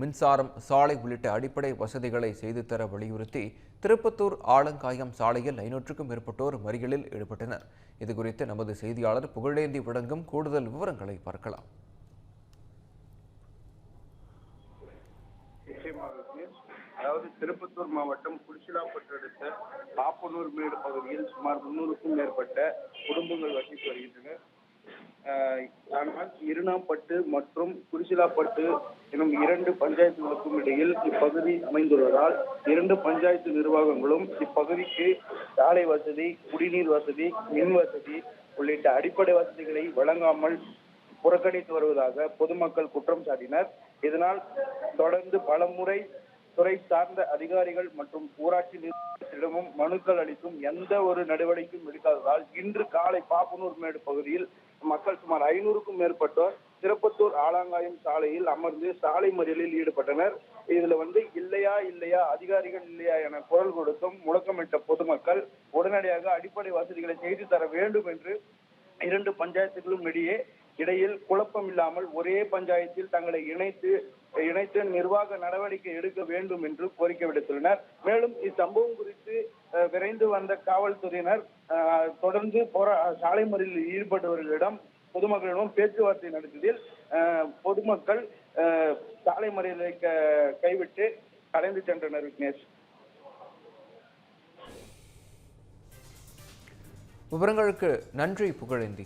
மின்சாரம் சாலை உள்ளிட்ட அடிப்படை வசதிகளை செய்து தர வலியுறுத்தி திருப்பத்தூர் ஆலங்காயம் சாலையில் ஐநூற்றுக்கும் மேற்பட்டோர் மறியலில் ஈடுபட்டனர். இதுகுறித்து நமது செய்தியாளர் புகழேந்தி வழங்கும் கூடுதல் விவரங்களை பார்க்கலாம். அதாவது திருப்பத்தூர் மாவட்டம் குடிசிலாப்பட்டு அடுத்த பாப்பனூர் மேடு பகுதியில் சுமார் முன்னூறுக்கும் மேற்பட்ட குடும்பங்கள் வசித்து வருகின்றன ஆனால் இருணாம்பட்டு மற்றும் குறிசிலாப்பட்டு எனும் இரண்டு பஞ்சாயத்துகளுக்கும் இடையில் இப்பகுதி அமைந்துள்ளதால் இரண்டு பஞ்சாயத்து நிர்வாகங்களும் இப்பகுதிக்கு சாலை வசதி குடிநீர் வசதி மின் வசதி உள்ளிட்ட அடிப்படை வசதிகளை வழங்காமல் புறக்கணித்து வருவதாக பொதுமக்கள் குற்றம் சாட்டினர். இதனால் தொடர்ந்து பலமுறை துறை சார்ந்த அதிகாரிகள் மற்றும் ஊராட்சி நிர்வாகத்திடமும் மனுக்கள் அளித்தும் எந்த ஒரு நடவடிக்கையும் எடுக்காததால் இன்று காலை பாப்பனூர் மேடு பகுதியில் மக்கள் சுமார் ஐநூறுக்கும் மேற்பட்டோர் திருப்பத்தூர் ஆலாங்காயம் சாலையில் அமர்ந்து சாலை மறியலில் ஈடுபட்டனர். இதுல வந்து இல்லையா இல்லையா அதிகாரிகள் இல்லையா என குரல் கொடுத்தும் முழக்கமிட்ட பொதுமக்கள் உடனடியாக அடிப்படை வசதிகளை செய்து தர வேண்டும் என்று இரண்டு பஞ்சாயத்துகளும் இடையே இடையில் குழப்பம் இல்லாமல் ஒரே பஞ்சாயத்தில் தங்களை இணைத்து இணைத்து நிர்வாக நடவடிக்கை எடுக்க வேண்டும் என்று கோரிக்கை விடுத்துள்ளனர். மேலும் இச்சம்பவம் குறித்து விரைந்து வந்த காவல்துறையினர் தொடர்ந்து போரா சாலை மறியலில் ஈடுபட்டவர்களிடம் பொதுமக்களிடம் பேச்சுவார்த்தை நடத்தியதில் பொதுமக்கள் சாலை மறியலை க- கைவிட்டு கலைந்து சென்றனர் விக்னேஷ். விவரங்களுக்கு நன்றி புகழேந்தி.